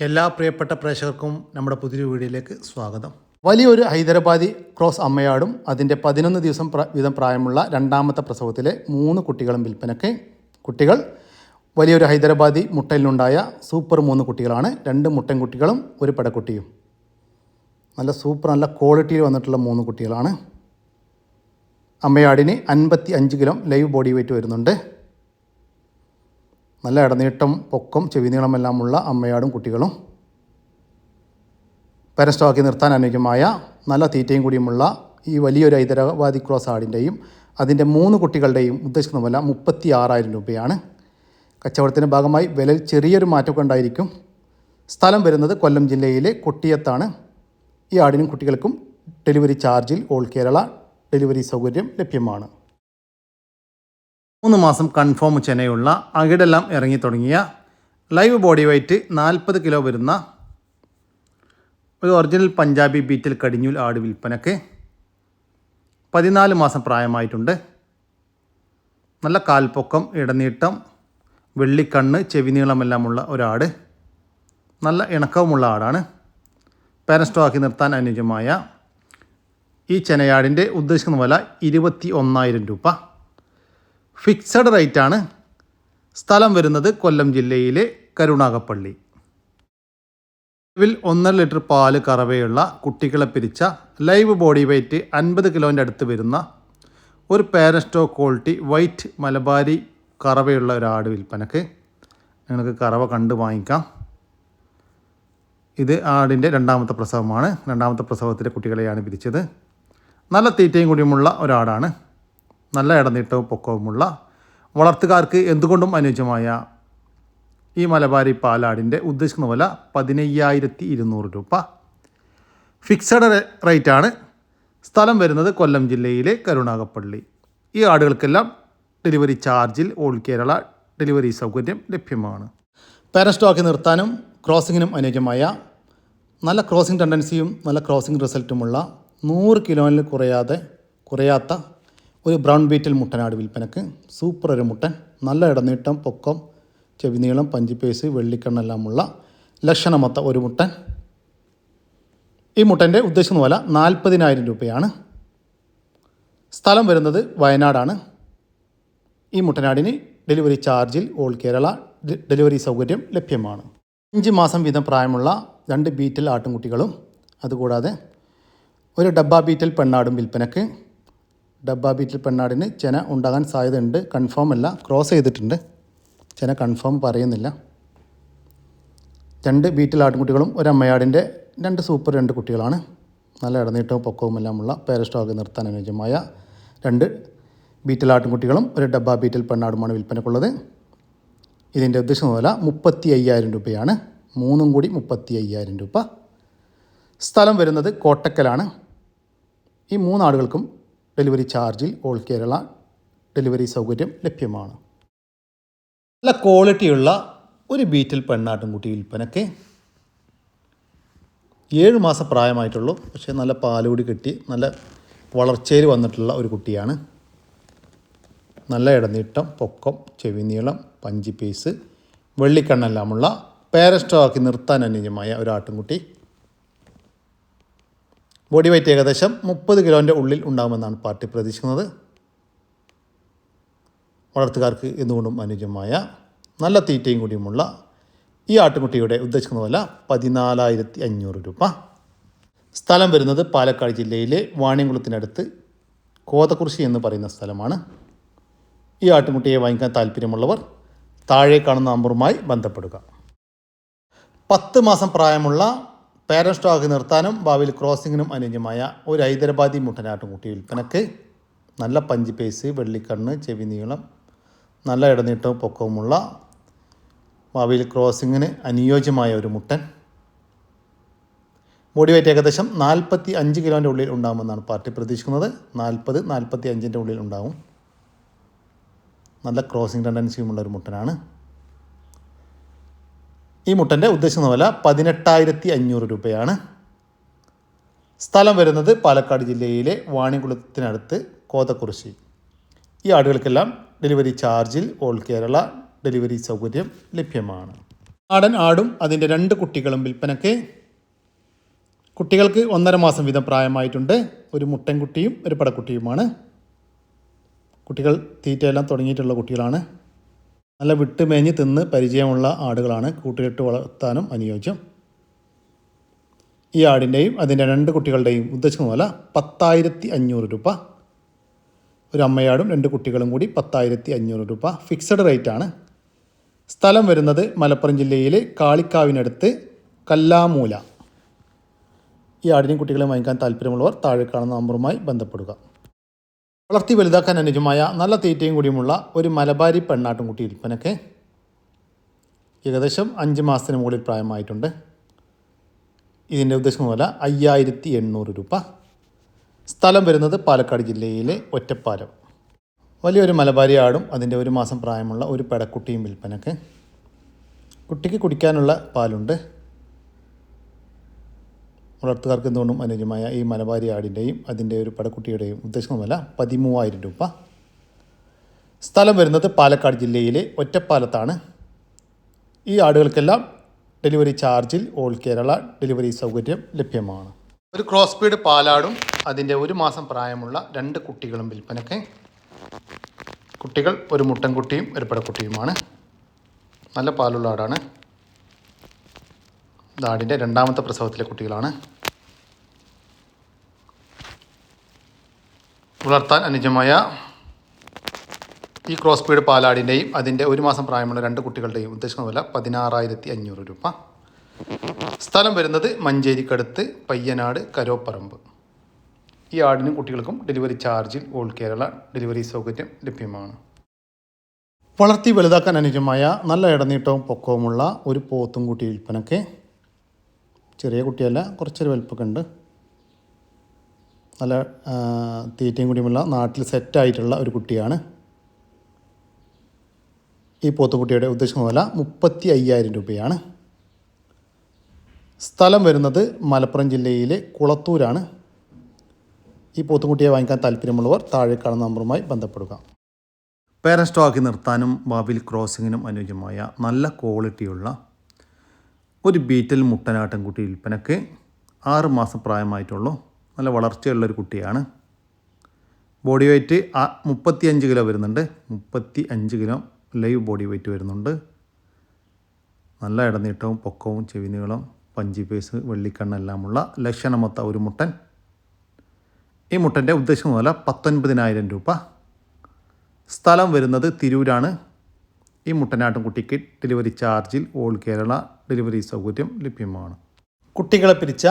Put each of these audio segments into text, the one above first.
എല്ലാ പ്രിയപ്പെട്ട പ്രേക്ഷകർക്കും നമ്മുടെ പുതിയൊരു വീഡിയോയിലേക്ക് സ്വാഗതം. വലിയൊരു ഹൈദരാബാദി ക്രോസ് അമ്മയാടും അതിന്റെ പതിനൊന്ന് ദിവസം വീതം പ്രായമുള്ള രണ്ടാമത്തെ പ്രസവത്തിലെ മൂന്ന് കുട്ടികളും വിൽപ്പനയ്ക്ക്. കുട്ടികൾ വലിയൊരു ഹൈദരാബാദി മുട്ടയിലുണ്ടായ സൂപ്പർ മൂന്ന് കുട്ടികളാണ്. രണ്ട് മുട്ടൻ കുട്ടികളും ഒരു പെടക്കുട്ടിയും. നല്ല സൂപ്പർ നല്ല ക്വാളിറ്റിയിൽ വന്നിട്ടുള്ള മൂന്ന് കുട്ടികളാണ്. അമ്മയാടിന് അൻപത്തി അഞ്ച് കിലോ ലൈവ് ബോഡി വെയിറ്റ് വരുന്നുണ്ട്. നല്ല ഇടനീട്ടം പൊക്കം ചെവിനീളമെല്ലാമുള്ള അമ്മയാടും കുട്ടികളും പരസ്റ്റോക്കി നിർത്താൻ അനുയോജ്യമായ നല്ല തീറ്റയും കൂടിയുമുള്ള ഈ വലിയൊരു ഹൈദരാബാദി ക്രോസ് ആടിന്റെയും അതിന്റെ മൂന്ന് കുട്ടികളുടെയും ഉദ്ദേശിക്കുന്ന വില മുപ്പത്തി ആറായിരം രൂപയാണ്. കച്ചവടത്തിന്റെ ഭാഗമായി വിലയിൽ ചെറിയൊരു മാറ്റമൊക്കെ ഉണ്ടായിരിക്കും. സ്ഥലം വരുന്നത് കൊല്ലം ജില്ലയിലെ കൊട്ടിയത്താണ്. ഈ ആടിനും കുട്ടികൾക്കും ഡെലിവറി ചാർജിൽ ഓൾ കേരള ഡെലിവറി സൗകര്യം ലഭ്യമാണ്. മൂന്ന് മാസം കൺഫേം ചെനയുള്ള അകിടെല്ലാം ഇറങ്ങി തുടങ്ങിയ ലൈവ് ബോഡി വെയ്റ്റ് നാൽപ്പത് കിലോ വരുന്ന ഒരു ഒറിജിനൽ പഞ്ചാബി ബീറ്റിൽ കടിഞ്ഞൂൽ ആട് വിൽപ്പനക്ക് പതിനാല് മാസം പ്രായമായിട്ടുണ്ട്. നല്ല കാൽപ്പൊക്കം ഇടനീട്ടം വെള്ളിക്കണ്ണ് ചെവിനീളമെല്ലാമുള്ള ഒരാട്. നല്ല ഇണക്കവുമുള്ള ആടാണ്. പാരസ്റ്റോക്കി നിർത്താൻ അനുയോജ്യമായ ഈ ചെനയാടിന്റെ ഉദ്ദേശിക്കുന്ന വില ഇരുപത്തി ഒന്നായിരം രൂപ. ഫിക്സഡ് റേറ്റാണ് സ്ഥലം വരുന്നത് കൊല്ലം ജില്ലയിലെ കരുണാകപ്പള്ളി നിലവിൽ ഒന്നര ലിറ്റർ പാൽ കറവയുള്ള കുട്ടികളെ പിരിച്ച ലൈവ് ബോഡി വെയ്റ്റ് അൻപത് കിലോന്റെ അടുത്ത് വരുന്ന ഒരു പാരസ്റ്റോ ക്വാളിറ്റി വൈറ്റ് മലബാരി കറവയുള്ള ഒരു ആട് വിൽപ്പനക്ക് നിങ്ങൾക്ക് കറവ കണ്ട് വാങ്ങിക്കാം. ഇത് ആടിന്റെ രണ്ടാമത്തെ പ്രസവമാണ്. രണ്ടാമത്തെ പ്രസവത്തിലെ കുട്ടികളെയാണ് പിരിച്ചത്. നല്ല തീറ്റയും കൂടിയുമുള്ള ഒരാടാണ്. നല്ല ഇടനീട്ടവും പൊക്കവുമുള്ള വളർത്തുകാർക്ക് എന്തുകൊണ്ടും അനുയോജ്യമായ ഈ മലബാരി പാലാടിന്റെ ഉദ്ദേശിക്കുന്ന വില പതിനയ്യായിരത്തി ഇരുന്നൂറ് രൂപ. ഫിക്സഡ് റേറ്റാണ്. സ്ഥലം വരുന്നത് കൊല്ലം ജില്ലയിലെ കരുണാകപ്പള്ളി. ഈ ആടുകൾക്കെല്ലാം ഡെലിവറി ചാർജിൽ ഓൾ കേരള ഡെലിവറി സൗകര്യം ലഭ്യമാണ്. പാരസ്റ്റോക്കി നിർത്താനും ക്രോസിങ്ങിനും അനുയോജ്യമായ നല്ല ക്രോസിംഗ് ടെൻഡൻസിയും നല്ല ക്രോസിംഗ് റിസൾട്ടുമുള്ള നൂറ് കിലോയിൽ കുറയാതെ കുറയാത്ത ഒരു ബ്രൗൺ ബീറ്റിൽ മുട്ടനാട് വിൽപ്പനക്ക്. സൂപ്പർ ഒരു മുട്ടൻ. നല്ല ഇടനീട്ടം പൊക്കം ചെവിനീളം പഞ്ചിപ്പേസ് വെള്ളിക്കണ്ണെല്ലാമുള്ള ലക്ഷണമൊത്ത ഒരു മുട്ടൻ. ഈ മുട്ടന്റെ ഉദ്ദേശിക്കുന്ന വില നാൽപ്പതിനായിരം രൂപയാണ്. സ്ഥലം വരുന്നത് വയനാടാണ്. ഈ മുട്ടനാടിന് ഡെലിവറി ചാർജിൽ ഓൾ കേരള ഡെലിവറി സൗകര്യം ലഭ്യമാണ്. അഞ്ച് മാസം വീതം പ്രായമുള്ള രണ്ട് ബീറ്റൽ ആട്ടുംകുട്ടികളും അതുകൂടാതെ ഒരു ഡബ്ബ ബീറ്റൽ പെണ്ണാടും വിൽപ്പനക്ക്. ഡബ്ബ ബീറ്റിൽ പെണ്ണാടിന് ചെന ഉണ്ടാകാൻ സാധ്യതയുണ്ട്. കൺഫേം അല്ല. ക്രോസ് ചെയ്തിട്ടുണ്ട്. ചെന കൺഫേം പറയുന്നില്ല. രണ്ട് ബീറ്റിൽ ആട്ടിൻകുട്ടികളും ഒരു അമ്മയാടിന്റെ രണ്ട് സൂപ്പർ രണ്ട് കുട്ടികളാണ്. നല്ല ഇടനീട്ടവും പൊക്കവും പേരസ്റ്റോക്ക് പാരസ്റ്റോക്ക് നിർത്താൻ അനുയോജ്യമായ രണ്ട് ബീറ്റിൽ ആട്ടിൻകുട്ടികളും ഒരു ഡബ്ബ ബീറ്റിൽ പെണ്ണാടുമാണ് വിൽപ്പനക്കുള്ളത്. ഇതിന്റെ ഉദ്ദേശം വില മുപ്പത്തി അയ്യായിരം രൂപയാണ്. മൂന്നും കൂടി മുപ്പത്തി അയ്യായിരം രൂപ. സ്ഥലം വരുന്നത് കോട്ടക്കലാണ്. ഈ മൂന്നാടുകൾക്കും ഡെലിവറി ചാർജിൽ ഓൾ കേരള ഡെലിവറി സൗകര്യം ലഭ്യമാണ്. നല്ല ക്വാളിറ്റിയുള്ള ഒരു ബീറ്റിൽ പെണ്ണാട്ടുംകുട്ടി വിൽപ്പനയ്ക്ക് ഏഴ് മാസം പ്രായമായിട്ടുള്ളൂ. പക്ഷേ നല്ല പാലുകൂടി കിട്ടി നല്ല വളർച്ചയിൽ വന്നിട്ടുള്ള ഒരു കുട്ടിയാണ്. നല്ല ഇടനീട്ടം പൊക്കം ചെവിനീളം പഞ്ചി പീസ് വെള്ളിക്കണ്ണെല്ലാമുള്ള പാരസ്റ്റോക്കി നിർത്താൻ അനുയോജ്യമായ ഒരു ആട്ടിൻകുട്ടി ബോഡി വെയ്റ്റ് ഏകദേശം മുപ്പത് കിലോന്റെ ഉള്ളിൽ ഉണ്ടാകുമെന്നാണ് പാർട്ടി പ്രതീക്ഷിക്കുന്നത്. വളർത്തുകാർക്ക് എന്തുകൊണ്ടും അനുയോജ്യമായ നല്ല തീറ്റയും കൂടിയുമുള്ള ഈ ആട്ടുകുട്ടിയുടെ ഉദ്ദേശിക്കുന്ന വില പതിനാലായിരത്തി അഞ്ഞൂറ് രൂപ. സ്ഥലം വരുന്നത് പാലക്കാട് ജില്ലയിലെ വാണിയംകുളത്തിനടുത്ത് കോതക്കുറിശി എന്ന് പറയുന്ന സ്ഥലമാണ്. ഈ ആട്ടുകുട്ടിയെ വാങ്ങിക്കാൻ താല്പര്യമുള്ളവർ താഴെ കാണുന്ന നമ്പറുമായി ബന്ധപ്പെടുക. പത്ത് മാസം പ്രായമുള്ള പാരൻ സ്റ്റോക്ക് നിർത്താനും ഭാവിയിൽ ക്രോസിങ്ങിനും അനുയോജ്യമായ ഒരു ഹൈദരാബാദി മുട്ടനാട്ടുംകുട്ടി വിൽപ്പനക്ക് നല്ല പഞ്ച് പേസ് വെള്ളിക്കണ്ണ് ചെവി നീളം നല്ല ഇടനീട്ടവും പൊക്കവുമുള്ള ഭാവിയിൽ ക്രോസിങ്ങിന് അനുയോജ്യമായ ഒരു മുട്ടൻ. ബോഡി വെയിറ്റ് ഏകദേശം നാൽപ്പത്തി അഞ്ച് കിലോന്റെ ഉള്ളിൽ ഉണ്ടാകുമെന്നാണ് പാർട്ടി പ്രതീക്ഷിക്കുന്നത്. നാൽപ്പത് നാൽപ്പത്തി അഞ്ചിന്റെ ഉള്ളിൽ ഉണ്ടാവും. നല്ല ക്രോസിംഗ് ടെൻഡൻസിയുമുള്ള ഒരു മുട്ടനാണ്. ഈ മുട്ടന്റെ ഉദ്ദേശിക്കുന്ന വില പതിനെട്ടായിരത്തി അഞ്ഞൂറ് രൂപയാണ്. സ്ഥലം വരുന്നത് പാലക്കാട് ജില്ലയിലെ വാണികുളത്തിനടുത്ത് കോതക്കുറിശി ഈ ആടുകൾക്കെല്ലാം ഡെലിവറി ചാർജിൽ ഓൾ കേരള ഡെലിവറി സൗകര്യം ലഭ്യമാണ്. നാടൻ ആടും അതിന്റെ രണ്ട് കുട്ടികളും വിൽപ്പനയ്ക്ക് കുട്ടികൾക്ക് ഒന്നര മാസം വീതം പ്രായമായിട്ടുണ്ട്. ഒരു മുട്ടൻകുട്ടിയും ഒരു പടക്കുട്ടിയുമാണ്. കുട്ടികൾ തീറ്റയെല്ലാം തുടങ്ങിയിട്ടുള്ള കുട്ടികളാണ്. നല്ല വിട്ടുമേഞ്ഞ് തിന്ന് പരിചയമുള്ള ആടുകളാണ് കൂട്ടിലിട്ട് വളർത്താനും അനുയോജ്യം. ഈ ആടിന്റെയും അതിന്റെ രണ്ട് കുട്ടികളുടെയും ഉദ്ദേശിക്കുന്ന വില പത്തായിരത്തി അഞ്ഞൂറ് രൂപ. ഒരു അമ്മയാടും രണ്ട് കുട്ടികളും കൂടി പത്തായിരത്തി അഞ്ഞൂറ് രൂപ ഫിക്സഡ് റേറ്റ് ആണ്. സ്ഥലം വരുന്നത് മലപ്പുറം ജില്ലയിലെ കാളിക്കാവിനടുത്ത് കല്ലാമൂല. ഈ ആടിനെയും കുട്ടികളെയും വാങ്ങിക്കാൻ താല്പര്യമുള്ളവർ താഴെ കാണുന്ന നമ്പറുമായി ബന്ധപ്പെടുക. വളർത്തി വലുതാക്കാൻ അനുജമായ നല്ല തീറ്റയും കൂടിയുമുള്ള ഒരു മലബാരി പെണ്ണാട്ടുംകുട്ടി വിൽപ്പനയ്ക്ക് ഏകദേശം അഞ്ച് മാസത്തിന് മുകളിൽ പ്രായമായിട്ടുണ്ട്. ഇതിന്റെ ഉദ്ദേശം പോലെ അയ്യായിരത്തി എണ്ണൂറ് രൂപ. സ്ഥലം വരുന്നത് പാലക്കാട് ജില്ലയിലെ ഒറ്റപ്പാലം. വലിയൊരു മലബാരി ആടും അതിന്റെ ഒരു മാസം പ്രായമുള്ള ഒരു പെടക്കുട്ടിയും വിൽപ്പനയ്ക്ക് കുട്ടിക്ക് കുടിക്കാനുള്ള പാലുണ്ട്. വളർത്തുകാർക്ക് എന്തുകൊണ്ടും അനുയോജ്യമായ ഈ മലബാരി ആടിന്റെയും അതിന്റെ ഒരു പടക്കുട്ടിയുടെയും ഉദ്ദേശം വില പതിമൂവായിരം രൂപ. സ്ഥലം വരുന്നത് പാലക്കാട് ജില്ലയിലെ ഒറ്റപ്പാലത്താണ്. ഈ ആടുകൾക്കെല്ലാം ഡെലിവറി ചാർജിൽ ഓൾ കേരള ഡെലിവറി സൗകര്യം ലഭ്യമാണ്. ഒരു ക്രോസ് ബീഡ് പാലാടും അതിന്റെ ഒരു മാസം പ്രായമുള്ള രണ്ട് കുട്ടികളും വിൽപ്പനയ്ക്ക്. കുട്ടികൾ ഒരു മുട്ടൻകുട്ടിയും ഒരു പടക്കുട്ടിയുമാണ്. നല്ല പാലുള്ള ആടാണ്. ഇതാടിന്റെ രണ്ടാമത്തെ പ്രസവത്തിലെ കുട്ടികളാണ്. വളർത്താൻ അനുജമായ ഈ ക്രോസ് പീഡ് പാലാടിന്റെയും അതിന്റെ ഒരു മാസം പ്രായമുള്ള രണ്ട് കുട്ടികളുടെയും ഉദ്ദേശിക്കുന്ന വില പതിനാറായിരത്തി അഞ്ഞൂറ് രൂപ. സ്ഥലം വരുന്നത് മഞ്ചേരിക്കടുത്ത് പയ്യനാട് കരോപ്പറമ്പ്. ഈ ആടിനും കുട്ടികൾക്കും ഡെലിവറി ചാർജിൽ ഓൾ കേരള ഡെലിവറി സൗകര്യം ലഭ്യമാണ്. വളർത്തി വലുതാക്കാൻ അനുജമായ നല്ല ഇടനീട്ടവും പൊക്കവുമുള്ള ഒരു പോത്തും കുട്ടി വിൽപ്പനയ്ക്ക് ചെറിയ കുട്ടിയല്ല കുറച്ചൊരു വലുപ്പമൊക്കെ ഉണ്ട്. നല്ല തീറ്റയും കൂടിയുമുള്ള നാട്ടിൽ സെറ്റായിട്ടുള്ള ഒരു കുട്ടിയാണ്. ഈ പോത്തുകുട്ടിയുടെ ഉദ്ദേശിക്കുന്ന വില മുപ്പത്തി അയ്യായിരം രൂപയാണ്. സ്ഥലം വരുന്നത് മലപ്പുറം ജില്ലയിലെ കുളത്തൂരാണ്. ഈ പോത്തുകുട്ടിയെ വാങ്ങിക്കാൻ താല്പര്യമുള്ളവർ താഴെ കാണുന്ന നമ്പറുമായി ബന്ധപ്പെടുക. പേരൻ സ്റ്റോക്കി നിർത്താനും ബാബിൽ ക്രോസിങ്ങിനും അനുയോജ്യമായ നല്ല ക്വാളിറ്റിയുള്ള ഒരു ബീറ്റൽ മുട്ടനാട്ടൻകുട്ടി വിൽപ്പനയ്ക്ക് ആറ് മാസം പ്രായമായിട്ടുള്ളൂ. നല്ല വളർച്ചയുള്ള ഒരു കുട്ടിയാണ്. ബോഡി വെയ്റ്റ് ആ മുപ്പത്തി അഞ്ച് കിലോ വരുന്നുണ്ട്. മുപ്പത്തി അഞ്ച് കിലോ ലൈവ് ബോഡി വെയ്റ്റ് വരുന്നുണ്ട്. നല്ല ഇടനീട്ടവും പൊക്കവും ചെവിനീളം പഞ്ചി പേസ് വെള്ളിക്കണ്ണെല്ലാമുള്ള ലക്ഷണമൊത്ത ഒരു മുട്ടൻ. ഈ മുട്ടന്റെ ഉദ്ദേശം പോലെ പത്തൊൻപതിനായിരം രൂപ. സ്ഥലം വരുന്നത് തിരൂരാണ്. ഈ മുട്ടനാട്ടും കുട്ടിക്ക് ഡെലിവറി ചാർജിൽ ഓൾ കേരള ഡെലിവറി സൗകര്യം ലഭ്യമാണ്. കുട്ടികളെ പിരിച്ച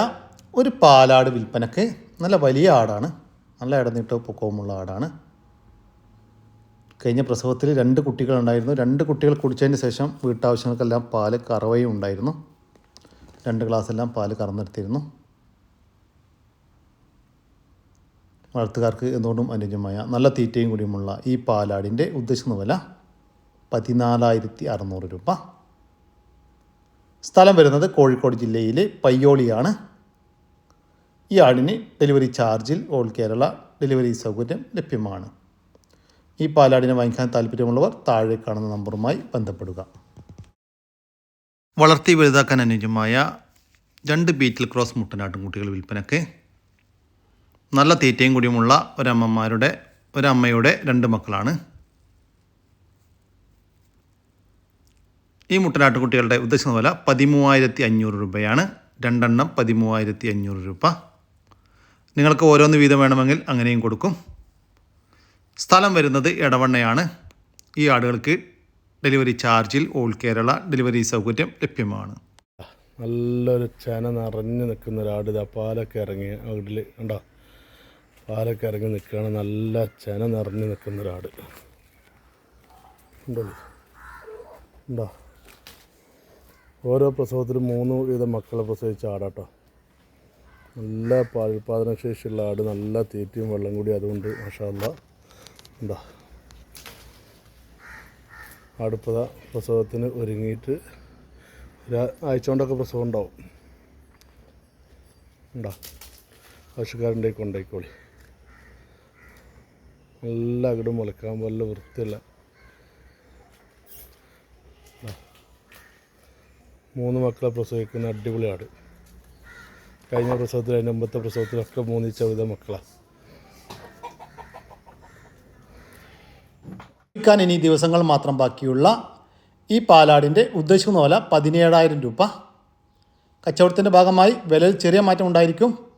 ഒരു പാലാട് വിൽപ്പനക്ക് നല്ല വലിയ ആടാണ്. നല്ല ഇടനീട്ട പൊക്കവുമുള്ള ആടാണ്. കഴിഞ്ഞ പ്രസവത്തിൽ രണ്ട് കുട്ടികളുണ്ടായിരുന്നു. രണ്ട് കുട്ടികൾ കുടിച്ചതിന് ശേഷം വീട്ടാവശ്യങ്ങൾക്കെല്ലാം പാൽ കറവയും ഉണ്ടായിരുന്നു. രണ്ട് ഗ്ലാസ് എല്ലാം പാൽ കറന്നെടുത്തിരുന്നു. വളർത്തുകാർക്ക് എന്തുകൊണ്ടും അനുയോജ്യമായ നല്ല തീറ്റയും കൂടിയുമുള്ള ഈ പാലാടിന്റെ ഉദ്ദേശിക്കുന്ന വില പതിനാലായിരത്തി അറുന്നൂറ് രൂപ. സ്ഥലം വരുന്നത് കോഴിക്കോട് ജില്ലയിലെ പയ്യോളിയാണ്. ഈ ആടിന് ഡെലിവറി ചാർജിൽ ഓൾ കേരള ഡെലിവറി സൗകര്യം ലഭ്യമാണ്. ഈ പാലാടിനെ വാങ്ങിക്കാൻ താല്പര്യമുള്ളവർ താഴെ കാണുന്ന നമ്പറുമായി ബന്ധപ്പെടുക. വളർത്തി വലുതാക്കാൻ അനുയോജ്യമായ രണ്ട് ബീറ്റിൽ ക്രോസ് മുട്ടനാട്ടുംകുട്ടികൾ വിൽപ്പനക്ക്. നല്ല തീറ്റയും കൂടിയുമുള്ള ഒരമ്മമാരുടെ ഒരമ്മയുടെ രണ്ട് മക്കളാണ്. ഈ മുട്ടനാട്ടുകുട്ടികളുടെ ഉദ്ദേശിക്കുന്ന വില പതിമൂവായിരത്തി അഞ്ഞൂറ് രൂപയാണ്. രണ്ടെണ്ണം പതിമൂവായിരത്തി അഞ്ഞൂറ് രൂപ. നിങ്ങൾക്ക് ഓരോന്ന് വീതം വേണമെങ്കിൽ അങ്ങനെയും കൊടുക്കും. സ്ഥലം വരുന്നത് എടവണ്ണയാണ്. ഈ ആടുകൾക്ക് ഡെലിവറി ചാർജിൽ ഓൾ കേരള ഡെലിവറി സൗകര്യം ലഭ്യമാണ്. നല്ലൊരു ചേന നിറഞ്ഞു നിൽക്കുന്ന ഒരാട് ഇതാ. പാലൊക്കെ ഇറങ്ങി വീട്ടിൽ ഉണ്ടോ പാലൊക്കെ ഇറങ്ങി നിൽക്കുകയാണ്. നല്ല ചേന നിറഞ്ഞു നിൽക്കുന്ന ഒരാട് ഉണ്ടോ ഉണ്ടോ? ഓരോ പ്രസവത്തിലും മൂന്ന് വീതം മക്കളെ പ്രസവിച്ച ആടാട്ടോ. നല്ല പാലുൽപാദന ശേഷിയുള്ള ആട് നല്ല തീറ്റയും വെള്ളം കൂടി അതുകൊണ്ട് മഷാല്ല എന്താ അടുപ്പത പ്രസവത്തിന് ഒരുങ്ങിയിട്ട് ഒരാഴ്ച കൊണ്ടൊക്കെ പ്രസവം ഉണ്ടാവും ഉണ്ടാ ആവശ്യക്കാരന്റെ കൊണ്ടായിക്കോളി. നല്ല അകിടും മുളക്കാൻ വല്ല വൃത്തിയല്ല മൂന്ന് മക്കളെ പ്രസവിക്കുന്ന അടിപൊളി ആട്. കഴിഞ്ഞ പ്രസവത്തിൽ അതിന്റെ മുമ്പത്തെ പ്രസവത്തിലൊക്കെ മൂന്ന് ചവിത മക്കളാണ് ഇനി ദിവസങ്ങൾ മാത്രം ബാക്കിയുള്ള ഈ പാലാടിന്റെ ഉദ്ദേശിക്കുന്ന പോലെ പതിനേഴായിരം രൂപ. കച്ചവടത്തിന്റെ ഭാഗമായി വിലയിൽ ചെറിയ മാറ്റം ഉണ്ടായിരിക്കും.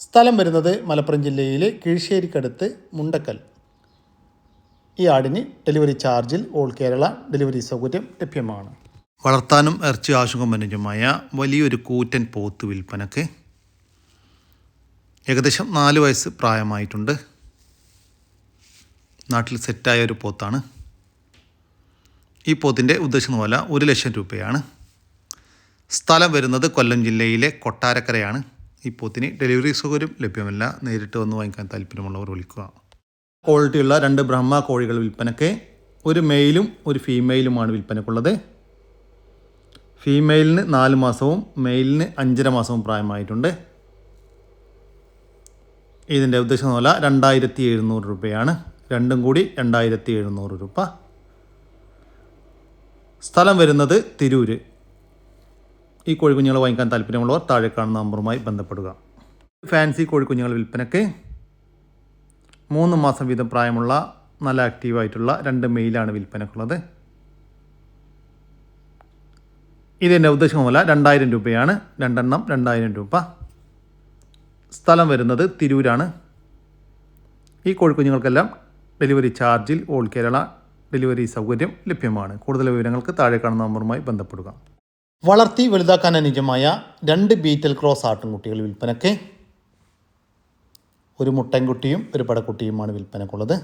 സ്ഥലം വരുന്നത് മലപ്പുറം ജില്ലയിലെ കീഴ്ശ്ശേരിക്കടുത്ത് മുണ്ടക്കൽ. ഈ ആടിന് ഡെലിവറി ചാർജിൽ ഓൾ കേരള ഡെലിവറി സൗകര്യം ലഭ്യമാണ്. വളർത്താനും ഇറച്ചി ആശുഖം അനുജമായ വലിയൊരു കൂറ്റൻ പോത്ത് വിൽപ്പനക്ക് ഏകദേശം നാല് വയസ്സ് പ്രായമായിട്ടുണ്ട്. നാട്ടിൽ സെറ്റായ ഒരു പോത്താണ്. ഈ പോത്തിന്റെ ഉദ്ദേശിക്കുന്ന പോലെ ഒരു ലക്ഷം രൂപയാണ്. സ്ഥലം വരുന്നത് കൊല്ലം ജില്ലയിലെ കൊട്ടാരക്കരയാണ്. ഈ പോത്തിന് ഡെലിവറി സൗകര്യം ലഭ്യമല്ല. നേരിട്ട് വന്ന് വാങ്ങിക്കാൻ താല്പര്യമുള്ളവർ വിളിക്കുക. ക്വാളിറ്റിയുള്ള രണ്ട് ബ്രഹ്മ കോഴികൾ വിൽപ്പനക്ക് ഒരു മെയിലും ഒരു ഫീമെയിലുമാണ് വിൽപ്പനക്കുള്ളത്. ഫീമെയിലിന് നാല് മാസവും മെയിലിന് അഞ്ചര മാസവും പ്രായമായിട്ടുണ്ട്. ഇതിന്റെ ഉദ്ദേശം വില രണ്ടായിരത്തി എഴുന്നൂറ് രൂപയാണ്. രണ്ടും കൂടി രണ്ടായിരത്തി എഴുന്നൂറ് രൂപ. സ്ഥലം വരുന്നത് തിരൂര്. ഈ കോഴിക്കുഞ്ഞുങ്ങൾ വാങ്ങിക്കാൻ താല്പര്യമുള്ളവർ താഴെ കാണുന്ന നമ്പറുമായി ബന്ധപ്പെടുക. ഫാൻസി കോഴിക്കുഞ്ഞുങ്ങൾ വിൽപ്പനയ്ക്ക് മൂന്ന് മാസം വീതം പ്രായമുള്ള നല്ല ആക്റ്റീവായിട്ടുള്ള രണ്ട് മെയിലാണ് വിൽപ്പനക്കുള്ളത്. ഇതിന്റെ ഉദ്ദേശമല്ല രണ്ടായിരം രൂപയാണ്. രണ്ടെണ്ണം രണ്ടായിരം രൂപ. സ്ഥലം വരുന്നത് തിരൂരാണ്. ഈ കോഴിക്കുഞ്ഞുങ്ങൾക്കെല്ലാം ഡെലിവറി ചാർജിൽ ഓൾ കേരള ഡെലിവറി സൗകര്യം ലഭ്യമാണ്. കൂടുതൽ വിവരങ്ങൾക്ക് താഴെ കാണുന്ന നമ്പറുമായി ബന്ധപ്പെടുക. വളർത്തി വലുതാക്കാൻ അനുജമായ രണ്ട് ബീറ്റൽ ക്രോസ് ആട്ടിൻകുട്ടികൾ വിൽപ്പനയ്ക്ക്. ഒരു മുട്ടൻകുട്ടിയും ഒരു പടക്കുട്ടിയുമാണ് വിൽപ്പനക്കുള്ളത്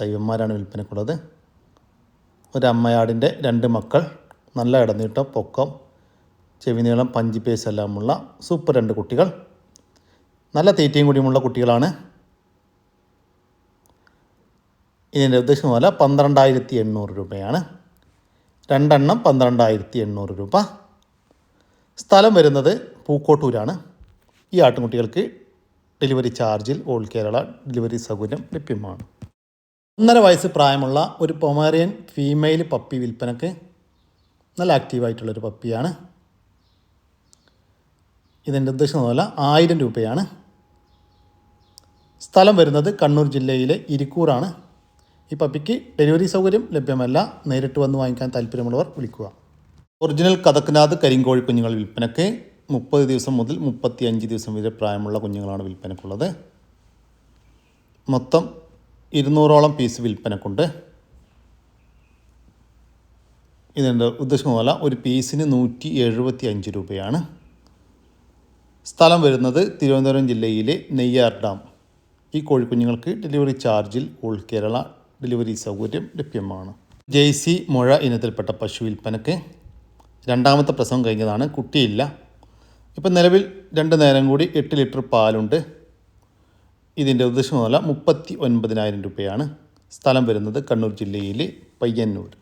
ദൈവന്മാരാണ് വിൽപ്പനക്കുള്ളത് ഒരു അമ്മയാടിന്റെ രണ്ട് മക്കൾ. നല്ല ഇടനീട്ടം പൊക്കം ചെവിനീളം പഞ്ചി പേസ് എല്ലാമുള്ള സൂപ്പർ രണ്ട് കുട്ടികൾ. നല്ല തീറ്റയും കൂടിയുമുള്ള കുട്ടികളാണ്. ഇതിന്റെ ഉദ്ദേശം പോലെ പന്ത്രണ്ടായിരത്തി എണ്ണൂറ് രൂപയാണ്. രണ്ടെണ്ണം പന്ത്രണ്ടായിരത്തി എണ്ണൂറ് രൂപ. സ്ഥലം വരുന്നത് പൂക്കോട്ടൂരാണ്. ഈ ആട്ടുംകുട്ടികൾക്ക് ഡെലിവറി ചാർജിൽ ഓൾ കേരള ഡെലിവറി സൗകര്യം ലഭ്യമാണ്. ഒന്നര വയസ്സ് പ്രായമുള്ള ഒരു പൊമേറിയൻ ഫീമെയിൽ പപ്പി വിൽപ്പനക്ക് നല്ല ആക്റ്റീവായിട്ടുള്ളൊരു പപ്പിയാണ്. ഇതിന്റെ ഉദ്ദേശം പോലെ ആയിരം രൂപയാണ്. സ്ഥലം വരുന്നത് കണ്ണൂർ ജില്ലയിലെ ഇരിക്കൂറാണ്. ഈ പപ്പിക്ക് ഡെലിവറി സൗകര്യം ലഭ്യമല്ല. നേരിട്ട് വന്ന് വാങ്ങിക്കാൻ താല്പര്യമുള്ളവർ വിളിക്കുക. ഒറിജിനൽ കഥക്കനാഥ് കരിങ്കോഴി കുഞ്ഞുങ്ങൾ വിൽപ്പനയ്ക്ക് മുപ്പത് ദിവസം മുതൽ മുപ്പത്തി അഞ്ച് ദിവസം വരെ പ്രായമുള്ള കുഞ്ഞുങ്ങളാണ് വിൽപ്പനക്കുള്ളത് മൊത്തം ഇരുന്നൂറോളം പീസ് വിൽപ്പനക്കുണ്ട് ഇതിന്റെ ഉദ്ദേശം പോലെ ഒരു പീസിന് നൂറ്റി എഴുപത്തി അഞ്ച് രൂപയാണ്. സ്ഥലം വരുന്നത് തിരുവനന്തപുരം ജില്ലയിലെ നെയ്യാർ ഡാം. ഈ കോഴിക്കുഞ്ഞുങ്ങൾക്ക് ഡെലിവറി ചാർജിൽ ഓൾ കേരള ഡെലിവറി സൗകര്യം ലഭ്യമാണ്. ജെയ്സി മുഴ ഇനത്തിൽപ്പെട്ട പശു വിൽപ്പനക്ക് രണ്ടാമത്തെ പ്രസവം കഴിഞ്ഞതാണ് കുട്ടിയില്ല. ഇപ്പം നിലവിൽ രണ്ട് നേരം കൂടി എട്ട് ലിറ്റർ പാലുണ്ട്. ഇതിന്റെ ഉദ്ദേശം പോലെ മുപ്പത്തി ഒൻപതിനായിരം രൂപയാണ്. സ്ഥലം വരുന്നത് കണ്ണൂർ ജില്ലയിലെ പയ്യന്നൂർ.